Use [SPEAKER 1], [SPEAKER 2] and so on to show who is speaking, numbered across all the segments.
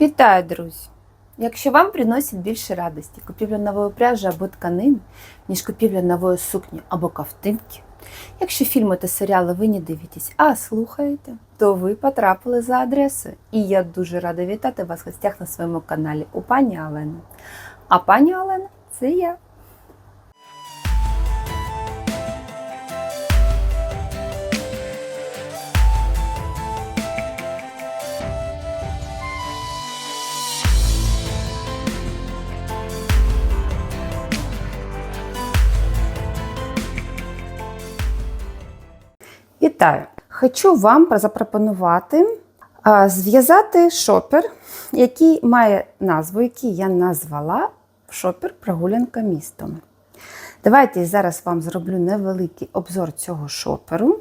[SPEAKER 1] Вітаю, друзі! Якщо вам приносить більше радості купівля нової пряжі або тканини, ніж купівля нової сукні або ковтинки, якщо фільми та серіали ви не дивитесь, а слухаєте, то ви потрапили за адресою. І я дуже рада вітати вас в гостях на своєму каналі у пані Олени. А пані Олена це я. Вітаю! Хочу вам запропонувати зв'язати шопер, який має назву, який я назвала шопер прогулянка містом. Давайте зараз вам зроблю невеликий обзор цього шоперу.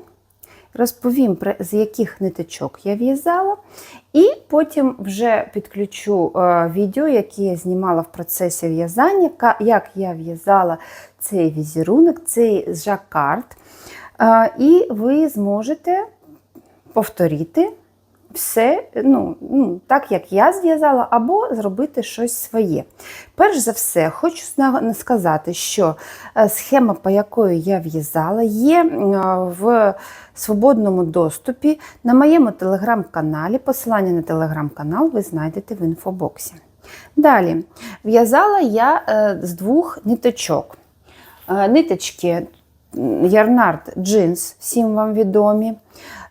[SPEAKER 1] Розповім, з яких ниточок я в'язала, і потім вже підключу відео, яке я знімала в процесі в'язання, як я в'язала цей візерунок, цей жакард. І ви зможете повторити все ну, ну, так, як я зв'язала, або зробити щось своє. Перш за все, хочу сказати, що е, схема, по якої я в'язала, є в свободному доступі на моєму телеграм-каналі. Посилання на телеграм-канал ви знайдете в інфобоксі. Далі, в'язала я е, з двох ниточок. Е, Ниточки Ярнард джинс, всім вам відомі.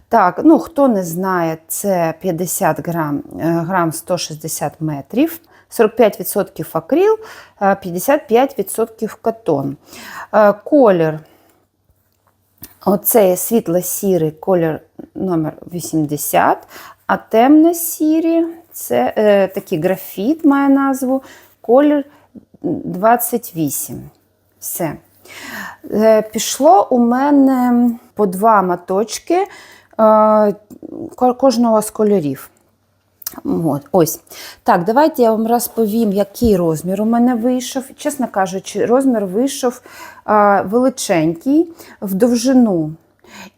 [SPEAKER 1] Так, ну хто не знає, це 50 грам, е, грам 160 метрів, 45% акрил, е, 55% катон. Е, Колір, оцей світло-сірий колір номер 80, а темно-сірі, це е, такий графіт має назву, колір 28. Все. Е, Пішло у мене по два моточки е, кожного з кольорів. От, ось. Так, давайте я вам розповім, який розмір у мене вийшов. Чесно кажучи, розмір вийшов а, величенький в довжину.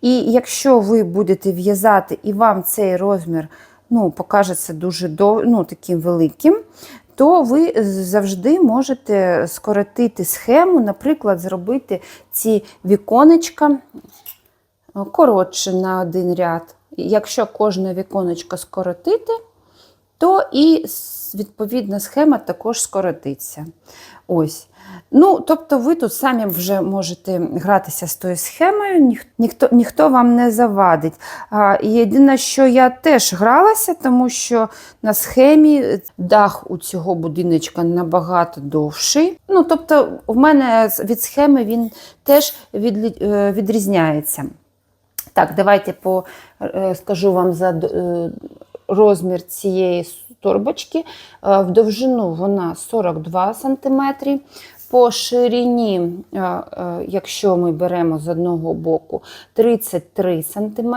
[SPEAKER 1] І якщо ви будете в'язати і вам цей розмір ну, покажеться дуже ну, таким великим, то ви завжди можете скоротити схему, наприклад, зробити ці віконечка коротше на один ряд. Якщо кожне віконечко скоротити, то і відповідна схема також скоротиться. Ось. Ну, тобто ви тут самі вже можете гратися з тою схемою, ніх- ніхто, ніхто вам не завадить. А, єдине, що я теж гралася, тому що на схемі дах у цього будиночка набагато довший. Ну, тобто, в мене від схеми він теж відлі- е, відрізняється. Так, давайте по, е, скажу вам за е, розмір цієї торбочки. Е, В довжину вона 42 см. По ширині, е, е, якщо ми беремо з одного боку, 33 см.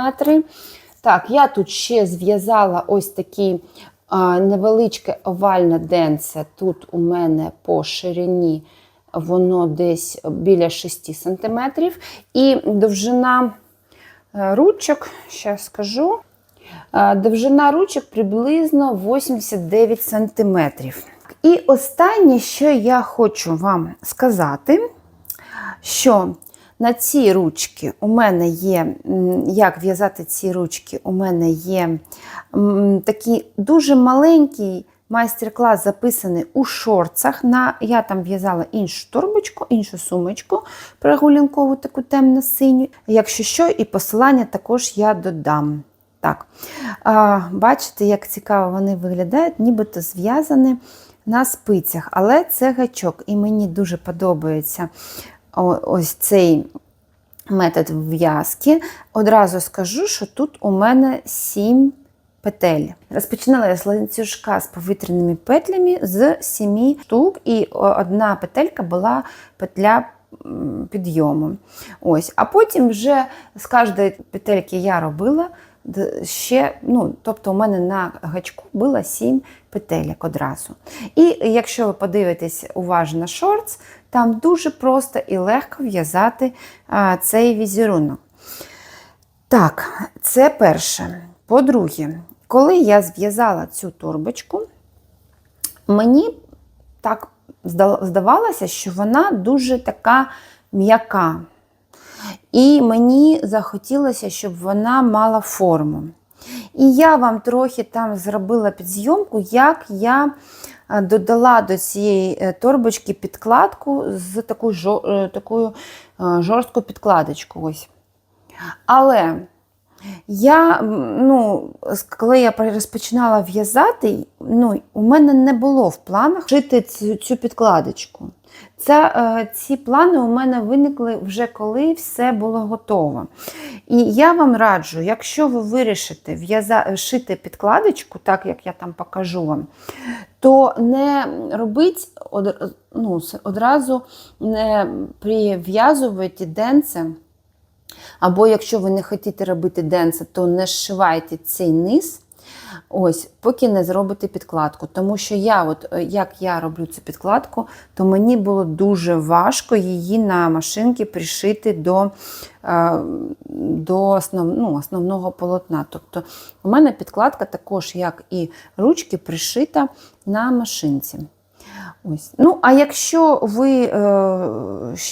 [SPEAKER 1] Так, я тут ще зв'язала ось такі невеличке овальне денце. Тут у мене по ширині воно десь біля 6 см. І довжина ручок, зараз скажу. Е, Довжина ручок приблизно 89 см. І останнє, що я хочу вам сказати, що на ці ручки у мене є, як в'язати ці ручки, у мене є такий дуже маленький майстер-клас записаний у шорцах. На, я там в'язала іншу торбочку, іншу сумочку прогулянкову, таку темно-синю. Якщо що, і посилання також я додам. Так, а, бачите, як цікаво вони виглядають, нібито зв'язані на спицях, але це гачок, і мені дуже подобається ось цей метод в'язки. Одразу скажу, що тут у мене 7 петель. Розпочинала я з ланцюжка з повітряними петлями з 7 штук, і одна петелька була петля підйому. Ось. А потім вже з кожної петельки я робила ще, ну, тобто у мене на гачку було 7 петельок одразу. І якщо ви подивитесь уважно шортс, там дуже просто і легко в'язати цей візерунок. Так, це перше. По-друге, коли я зв'язала цю торбочку, Мені так здавалося, що вона дуже така м'яка. І мені захотілося, щоб вона мала форму. І я вам трохи там зробила підзйомку, як я е, додала до цієї е, торбочки підкладку з такою, е, жорсткою підкладочкою. Але я, ну, коли я розпочинала в'язати, ну, у мене не було в планах шити цю, цю підкладочку. Це, е, ці плани у мене виникли вже коли все було готово. І я вам раджу, якщо ви вирішите шити підкладочку, так як я там покажу вам, то не робіть ну, одразу не прив'язуйте денце. Або якщо ви не хочете робити денце, то не зшивайте цей низ. Ось, поки не зробите підкладку. Тому що я, от, е, як я роблю цю підкладку, то мені було дуже важко її на машинці пришити до, е, до основ, ну, основного полотна. Тобто у мене підкладка також, як і ручки, пришита на машинці. Ось. Ну, а якщо ви е,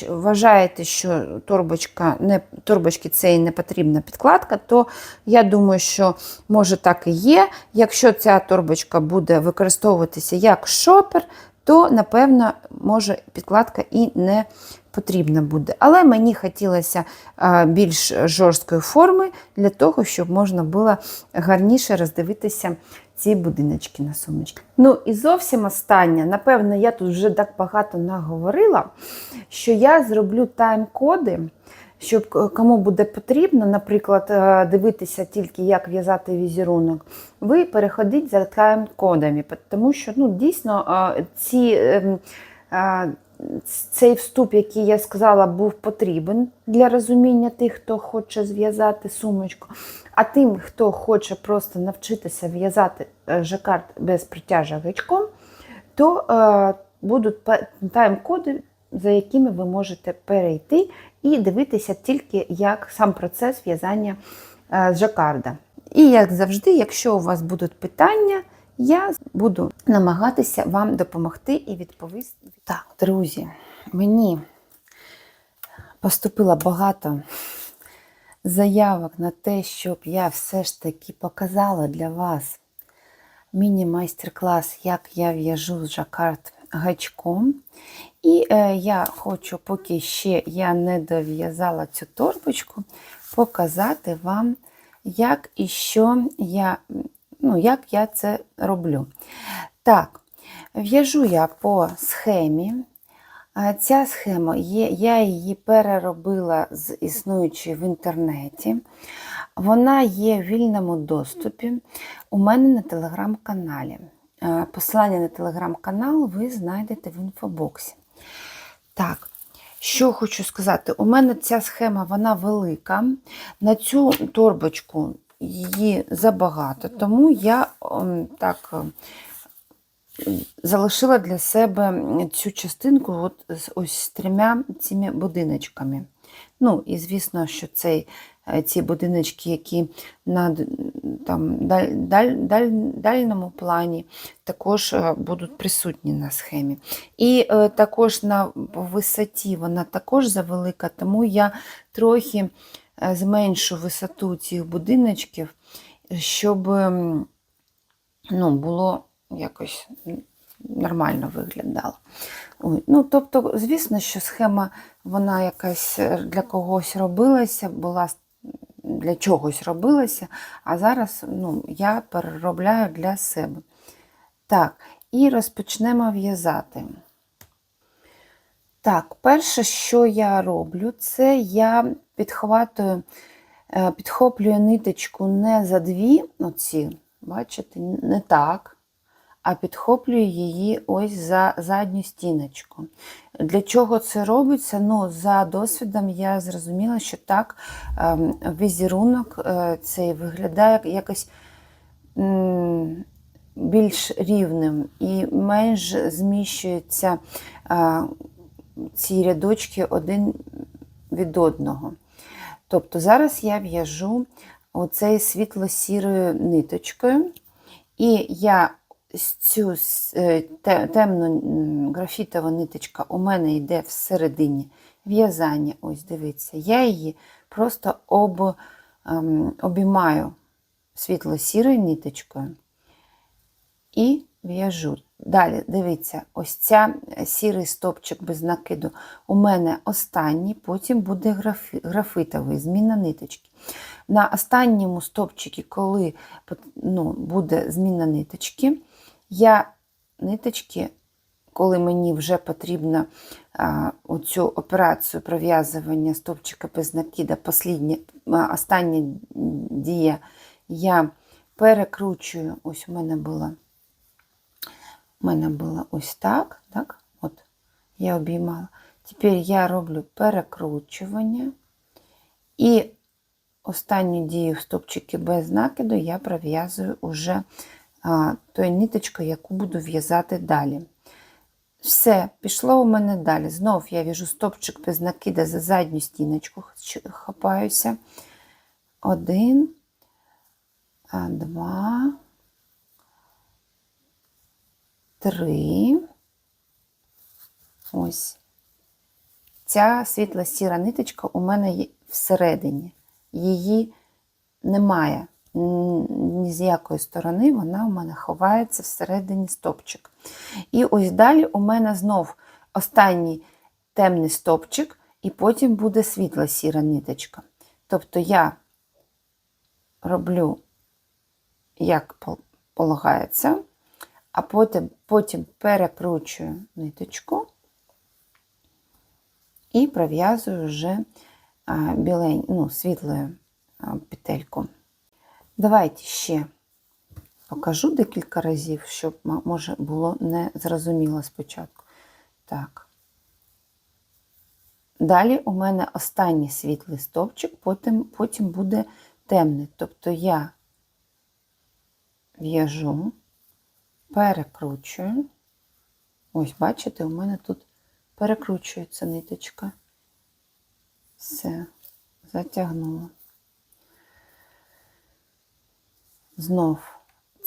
[SPEAKER 1] вважаєте, що торбочка не, торбочки цієї не потрібна підкладка, то я думаю, що може так і є. Якщо ця торбочка буде використовуватися як шопер, то напевно може підкладка і не потрібна буде. Але мені хотілося е, більш жорсткої форми для того, щоб можна було гарніше роздивитися ці будиночки на сумочки. Ну і зовсім останнє, напевно, я тут вже так багато наговорила, що я зроблю тайм-коди. Щоб кому буде потрібно, наприклад, е, дивитися тільки, як в'язати візерунок, ви переходіть за тайм-кодами, тому що ну, дійсно е, ці, ем, е, цей вступ, який я сказала, був потрібен для розуміння тих, хто хоче зв'язати сумочку. А тим, хто хоче просто навчитися в'язати е, жакард без притяжа гачком, то е, будуть тайм-коди, за якими ви можете перейти і дивитися тільки як сам процес в'язання е, з жакарда. І як завжди, якщо у вас будуть питання, я буду намагатися вам допомогти і відповісти. Так, друзі, мені поступило багато заявок на те, щоб я все ж таки показала для вас міні-майстер-клас, як я в'яжу з жакард гачком. І е, я хочу, поки ще я не дов'язала цю торбочку, показати вам, як і що я, ну, як я це роблю. Так, в'яжу я по схемі. Ця схема є, я її переробила з існуючої в інтернеті. Вона є в вільному доступі у мене на телеграм-каналі. Посилання на телеграм-канал ви знайдете в інфобоксі. Так, що хочу сказати, у мене ця схема вона велика. На цю торбочку її забагато, тому я ем, так. ем, залишила для себе цю частинку от з ось трьома цими будиночками. Ну, і звісно, що цей, е, ці будиночки, які на там, даль, даль, даль, дальному плані, також е, будуть присутні на схемі. І е, також на висоті вона також завелика, тому я трохи зменшу висоту цих будиночків, щоб ем, ну, було якось нормально виглядало. Ой, ну, тобто, звісно, що схема вона якась е, для когось робилася, була для чогось робилася, а зараз ну, я переробляю для себе. Так, і розпочнемо в'язати. Так, перше, що я роблю, це я підхватую, е, підхоплюю ниточку не за дві, оці, бачите, не так, а підхоплюю її ось за задню стіночку. Для чого це робиться? Ну, за досвідом я зрозуміла, що так ем, візерунок е, цей виглядає якось більш рівним і менш зміщуються е, ці рядочки один від одного. Тобто зараз я в'яжу оцей світло-сірою ниточкою, і я цю е, те- темну м, графітова ниточка у мене йде всередині в'язання. Ось дивіться, я її просто об, ем, обіймаю світло-сірою ниточкою і в'яжу. Далі, дивіться, ось ця е, сірий стопчик без накиду у мене останній, потім буде графі- графитовий, зміна ниточки. На останньому стопчику, коли ну, буде зміна ниточки, я ниточки, коли мені вже потрібно а, оцю операцію пров'язування стопчика без накида, остання дія, я перекручую, ось у мене була у мене було ось так, так? От, я обіймала. Тепер я роблю перекручування. І останню дію в стопчики без накиду я пров'язую уже тою ниточкою, яку буду в'язати далі. Все, пішло у мене далі. Знов я в'яжу стопчик без накида за задню стіночку, хапаюся. Один, два, три. Ось. Ця світла-сіра ниточка у мене є всередині. Її немає ні з якої сторони, вона у мене ховається всередині стопчик. І ось далі у мене знов останній темний стопчик, і потім буде світла-сіра ниточка. Тобто я роблю, як полагається, а потім, потім перекручую ниточку і пров'язую вже білень, ну, світлою петельку. Давайте ще покажу декілька разів, щоб може було не зрозуміло спочатку. Так. Далі у мене останній світлий стовпчик, потім, потім буде темний. Тобто я в'яжу, перекручую. Ось, бачите, у мене тут перекручується ниточка. Все, затягнула. Знов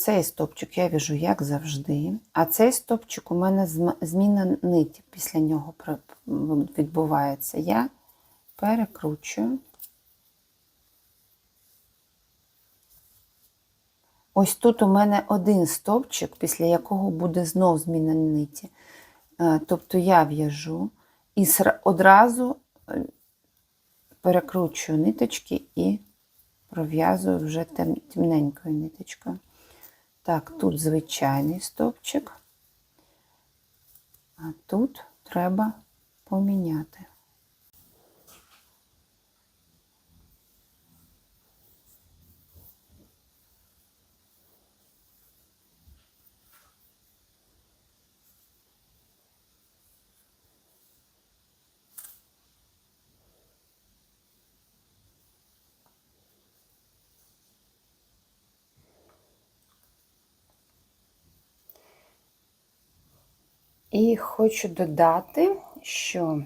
[SPEAKER 1] цей стопчик я в'яжу, як завжди, а цей стопчик у мене зміна ниті після нього відбувається. Я перекручую. Ось тут у мене один стовпчик, після якого буде знов зміна ниті. Е, Тобто я в'яжу і одразу е, перекручую ниточки і пров'язую вже темненькою ниточкою. Так, тут звичайний стовпчик, а тут треба поміняти. І хочу додати, що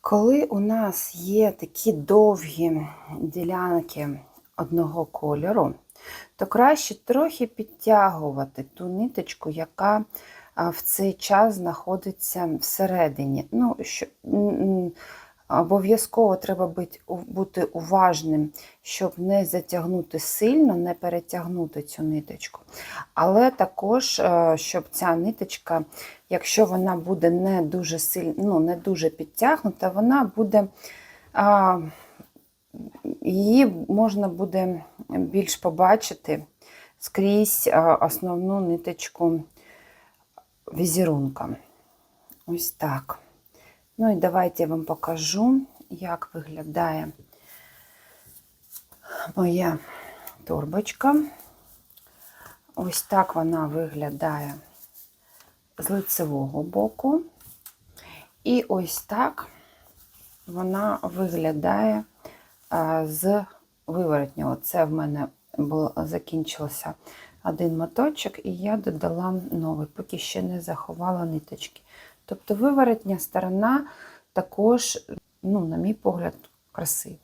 [SPEAKER 1] коли у нас є такі довгі ділянки одного кольору, то краще трохи підтягувати ту ниточку, яка в цей час знаходиться всередині. Ну, що, Обов'язково треба бути, уважним, щоб не затягнути сильно, не перетягнути цю ниточку. Але також, е, щоб ця ниточка, якщо вона буде не дуже сильно, ну, не дуже підтягнута, вона буде, а, її можна буде більш побачити скрізь основну ниточку візерунка. Ось так. Ну і давайте я вам покажу, як виглядає моя торбочка. Ось так вона виглядає з лицевого боку. І ось так вона виглядає з виворотнього. Це в мене закінчився один моточок, і я додала новий, поки ще не заховала ниточки. Тобто виворотня сторона також, ну, на мій погляд, красива.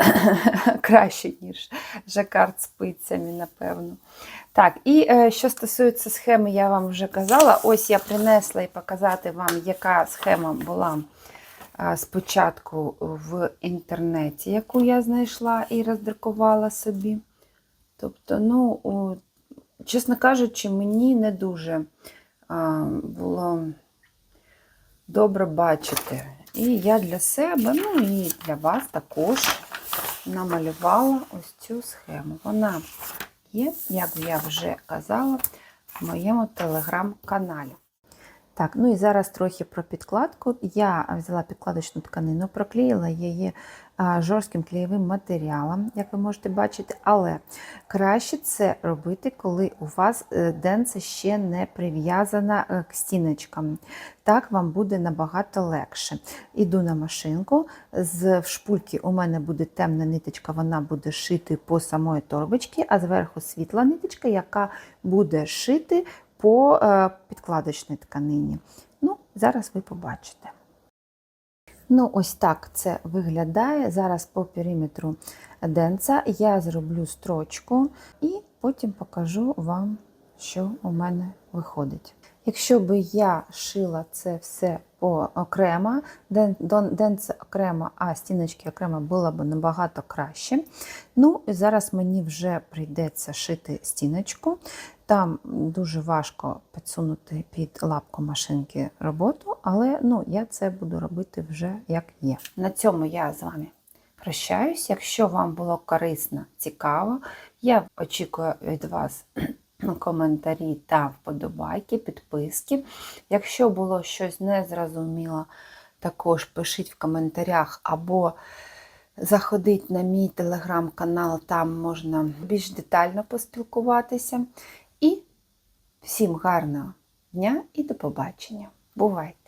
[SPEAKER 1] краще, ніж жакард з пицями, напевно. Так, і е, що стосується схеми, я вам вже казала. Ось я принесла і показати вам, яка схема була спочатку в інтернеті, яку я знайшла і роздрукувала собі. Тобто, ну, чесно кажучи, мені не дуже було добре бачити. І я для себе, ну і для вас також намалювала ось цю схему. Вона є, як я вже казала, в моєму телеграм-каналі. Так, ну і зараз трохи про підкладку. Я взяла підкладочну тканину, проклеїла її жорстким клеєвим матеріалом, як ви можете бачити, але краще це робити, коли у вас е, денце ще не прив'язана е, к стіночкам. Так вам буде набагато легше. Іду на машинку, з шпульки у мене буде темна ниточка, вона буде шити по самої торбочці, а зверху світла ниточка, яка буде шити по е, підкладочній тканині. Ну, зараз ви побачите. Ну, ось так це виглядає. Зараз по периметру денца я зроблю строчку і потім покажу вам, що у мене виходить. Якщо би я шила це все по окремо, денце окремо, а стіночки окремо було б набагато краще. Ну, і зараз мені вже прийдеться шити стіночку. Там дуже важко підсунути під лапку машинки роботу, але ну, я це буду робити вже як є. На цьому я з вами прощаюсь. Якщо вам було корисно, цікаво, я очікую від вас коментарі та вподобайки, підписки. Якщо було щось незрозуміло, також пишіть в коментарях або заходіть на мій телеграм-канал, там можна більш детально поспілкуватися. Всім гарного дня і до побачення. Бувайте!